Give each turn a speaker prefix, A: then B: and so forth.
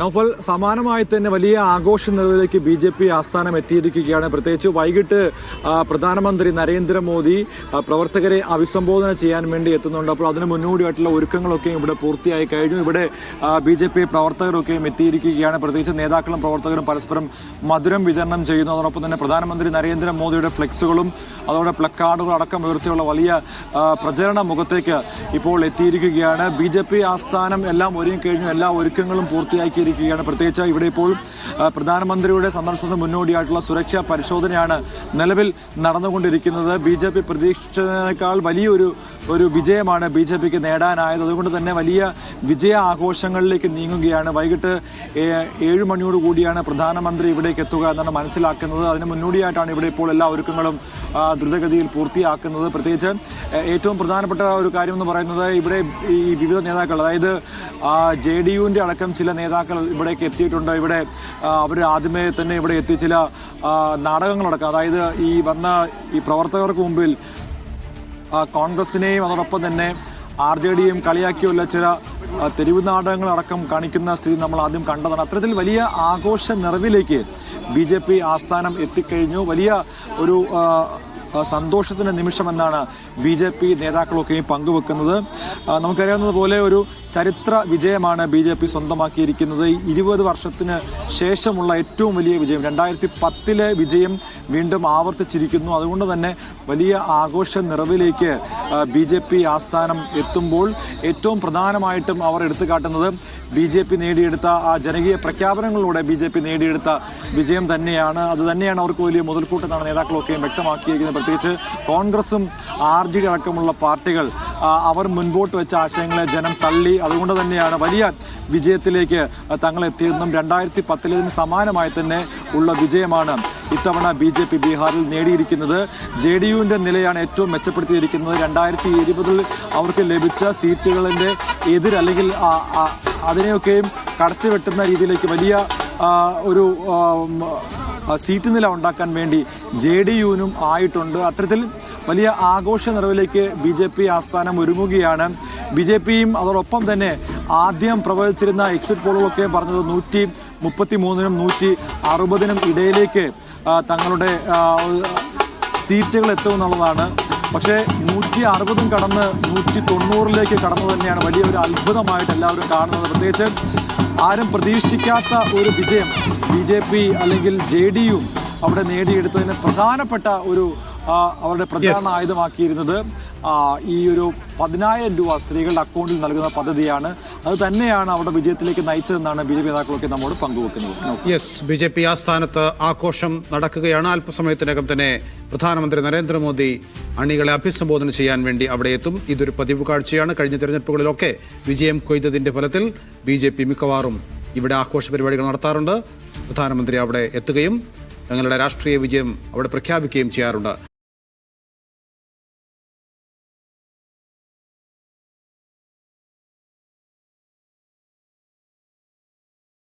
A: നൗഫൽ സമാനമായി തന്നെ വലിയ ആഘോഷ നിലവിലേക്ക് ബി ജെ പി ആസ്ഥാനം എത്തിയിരിക്കുകയാണ്. പ്രത്യേകിച്ച് വൈകിട്ട് പ്രധാനമന്ത്രി നരേന്ദ്രമോദി പ്രവർത്തകരെ അഭിസംബോധന ചെയ്യാൻ വേണ്ടി എത്തുന്നുണ്ട്. അപ്പോൾ അതിന് മുന്നോടിയായിട്ടുള്ള ഒരുക്കങ്ങളൊക്കെ ഇവിടെ പൂർത്തിയായി കഴിഞ്ഞു. ഇവിടെ ബി ജെ പി പ്രവർത്തകരൊക്കെയും എത്തിയിരിക്കുകയാണ്. പ്രത്യേകിച്ച് നേതാക്കളും പ്രവർത്തകരും പരസ്പരം മധുരം വിതരണം ചെയ്യുന്നു. അതോടൊപ്പം തന്നെ പ്രധാനമന്ത്രി നരേന്ദ്രമോദിയുടെ ഫ്ലെക്സുകളും അതോടെ പ്ലക്കാർഡുകൾ അടക്കം ഉയർത്തിയുള്ള വലിയ പ്രചരണ മുഖത്തേക്ക് ഇപ്പോൾ എത്തിയിരിക്കുകയാണ്. ബി ആസ്ഥാനം എല്ലാം ഒരുങ്ങിക്കഴിഞ്ഞു. എല്ലാ ഒരുക്കങ്ങളും പൂർത്തിയാക്കിയിരിക്കുകയാണ്. പ്രത്യേകിച്ച് ഇവിടെ ഇപ്പോൾ പ്രധാനമന്ത്രിയുടെ സന്ദർശനത്തിന് മുന്നോടിയായിട്ടുള്ള സുരക്ഷാ പരിശോധനയാണ് നിലവിൽ നടന്നുകൊണ്ടിരിക്കുന്നത്. ബി ജെ പി പ്രതീക്ഷിച്ചതിനേക്കാൾ വലിയൊരു ഒരു വിജയമാണ് ബി ജെ പിക്ക് നേടാനായത്. അതുകൊണ്ട് തന്നെ വലിയ വിജയ ആഘോഷങ്ങളിലേക്ക് നീങ്ങുകയാണ്. വൈകിട്ട് ഏഴ് മണിയോട് കൂടിയാണ് പ്രധാനമന്ത്രി ഇവിടേക്ക് എത്തുക എന്നാണ് മനസ്സിലാക്കുന്നത്. അതിന് മുന്നോടിയായിട്ടാണ് ഇവിടെ ഇപ്പോൾ എല്ലാ ഒരുക്കങ്ങളും ദ്രുതഗതിയിൽ പൂർത്തിയാക്കുന്നത്. പ്രത്യേകിച്ച് ഏറ്റവും പ്രധാനപ്പെട്ട ഒരു കാര്യം എന്ന് പറയുന്നത് ഇവിടെ ഈ വിവിധ നേതാക്കൾ അതായത് ജെ ഡി യുവിന്റെ അടക്കം ചില നേതാക്കൾ ഇവിടേക്ക് എത്തിയിട്ടുണ്ട്. ഇവിടെ അവർ ആദ്യമേ തന്നെ ഇവിടെ എത്തി ചില നാടകങ്ങളടക്കം. അതായത് ഈ വന്ന ഈ പ്രവർത്തകർക്ക് മുമ്പിൽ കോൺഗ്രസിനെയും അതോടൊപ്പം തന്നെ ആർ ജെ ഡിയും കളിയാക്കിയുള്ള ചില തെരുവ് നാടകങ്ങളടക്കം കാണിക്കുന്ന സ്ഥിതി നമ്മൾ ആദ്യം കണ്ടതാണ്. അത്തരത്തിൽ വലിയ ആഘോഷ നിറവിലേക്ക് ബി ജെ പി ആസ്ഥാനം എത്തിക്കഴിഞ്ഞു. വലിയ ഒരു സന്തോഷത്തിന്റെ നിമിഷമെന്നാണ് ബി ജെ പി നേതാക്കളൊക്കെയും പങ്കുവെക്കുന്നത്. നമുക്കറിയാവുന്നത് പോലെ ഒരു ചരിത്ര വിജയമാണ് ബി ജെ പി സ്വന്തമാക്കിയിരിക്കുന്നത്. ഇരുപത് വർഷത്തിന് ശേഷമുള്ള ഏറ്റവും വലിയ വിജയം രണ്ടായിരത്തി പത്തിലെ വിജയം വീണ്ടും ആവർത്തിച്ചിരിക്കുന്നു. അതുകൊണ്ട് തന്നെ വലിയ ആഘോഷ നിറവിലേക്ക് ബി ജെ പി ആസ്ഥാനം എത്തുമ്പോൾ ഏറ്റവും പ്രധാനമായിട്ടും അവർ എടുത്തു കാട്ടുന്നത് ബി ജെ പി നേടിയെടുത്ത ആ ജനകീയ പ്രഖ്യാപനങ്ങളിലൂടെ ബി ജെ പി നേടിയെടുത്ത വിജയം തന്നെയാണ്. അത് തന്നെയാണ് അവർക്ക് വലിയ മുതൽക്കൂട്ടെന്നാണ് നേതാക്കളൊക്കെയും വ്യക്തമാക്കിയിരിക്കുന്നത്. പ്രത്യേകിച്ച് കോൺഗ്രസും ആർ ജെ ഡി അടക്കമുള്ള പാർട്ടികൾ അവർ മുൻപോട്ട് വെച്ച ആശയങ്ങളെ ജനം തള്ളി. അതുകൊണ്ട് തന്നെയാണ് വലിയ വിജയത്തിലേക്ക് തങ്ങൾ എത്തിയതെന്നും രണ്ടായിരത്തി പത്തിലേതിന് സമാനമായി തന്നെ ഉള്ള വിജയമാണ് ഇത്തവണ ബി ജെ പി ബീഹാറിൽ നേടിയിരിക്കുന്നത്. ജെ ഡി യുവിന്റെ നിലയാണ് ഏറ്റവും മെച്ചപ്പെടുത്തിയിരിക്കുന്നത്. രണ്ടായിരത്തി ഇരുപതിൽ അവർക്ക് ലഭിച്ച സീറ്റുകളിന്റെ എതിർ അല്ലെങ്കിൽ അതിനെയൊക്കെയും കടത്തിവെട്ടുന്ന രീതിയിലേക്ക് വലിയ ഒരു സീറ്റ് നില ഉണ്ടാക്കാൻ വേണ്ടി ജെ ഡി യുവിനും ആയിട്ടുണ്ട്. അത്തരത്തിൽ വലിയ ആഘോഷ നിറവിലേക്ക് ബി ജെ പി ആസ്ഥാനം ഒരുങ്ങുകയാണ്. ബി ജെ പിയും അതോടൊപ്പം തന്നെ ആദ്യം പ്രവചിച്ചിരുന്ന എക്സിറ്റ് പോളുകളൊക്കെ പറഞ്ഞത് നൂറ്റി മുപ്പത്തി മൂന്നിനും നൂറ്റി അറുപതിനും ഇടയിലേക്ക് തങ്ങളുടെ സീറ്റുകൾ എത്തുമെന്നുള്ളതാണ് പക്ഷേ നൂറ്റി അറുപതും കടന്ന് നൂറ്റി തൊണ്ണൂറിലേക്ക് കടന്നു തന്നെയാണ് വലിയൊരു അത്ഭുതമായിട്ട് എല്ലാവരും കാണുന്നത്. പ്രത്യേകിച്ച് ആരും പ്രതീക്ഷിക്കാത്ത ഒരു വിജയം. ബി ജെ പി അല്ലെങ്കിൽ ജെ ഡി യു അവിടെ നേടിയെടുത്തതിന് പ്രധാനപ്പെട്ട ഒരു അവരുടെ പ്രചാരണ ആയുധമാക്കിയിരുന്നത് ഈ ഒരു പതിനായിരം രൂപ സ്ത്രീകളുടെ അക്കൗണ്ടിൽ നൽകുന്ന പദ്ധതിയാണ്. അത് തന്നെയാണ് അവരുടെ വിജയത്തിലേക്ക് നയിച്ചതെന്നാണ് ബി ജെ പി നേതാക്കളൊക്കെ നമ്മോട് പങ്കുവെക്കുന്നത്.
B: യെസ് ബി ജെ പി ആസ്ഥാനത്ത് ആഘോഷം നടക്കുകയാണ്. അല്പസമയത്തിനകം തന്നെ പ്രധാനമന്ത്രി നരേന്ദ്രമോദി അണികളെ അഭിസംബോധന ചെയ്യാൻ വേണ്ടി അവിടെ എത്തും. ഇതൊരു പതിവ് കാഴ്ചയാണ്. കഴിഞ്ഞ തെരഞ്ഞെടുപ്പുകളിലൊക്കെ വിജയം കൊയ്തതിന്റെ ഫലത്തിൽ ബി ജെ പി മിക്കവാറും ഇവിടെ ആഘോഷ പരിപാടികൾ നടത്താറുണ്ട്. പ്രധാനമന്ത്രി അവിടെ എത്തുകയും തങ്ങളുടെ രാഷ്ട്രീയ വിജയം അവിടെ പ്രഖ്യാപിക്കുകയും ചെയ്യാറുണ്ട്.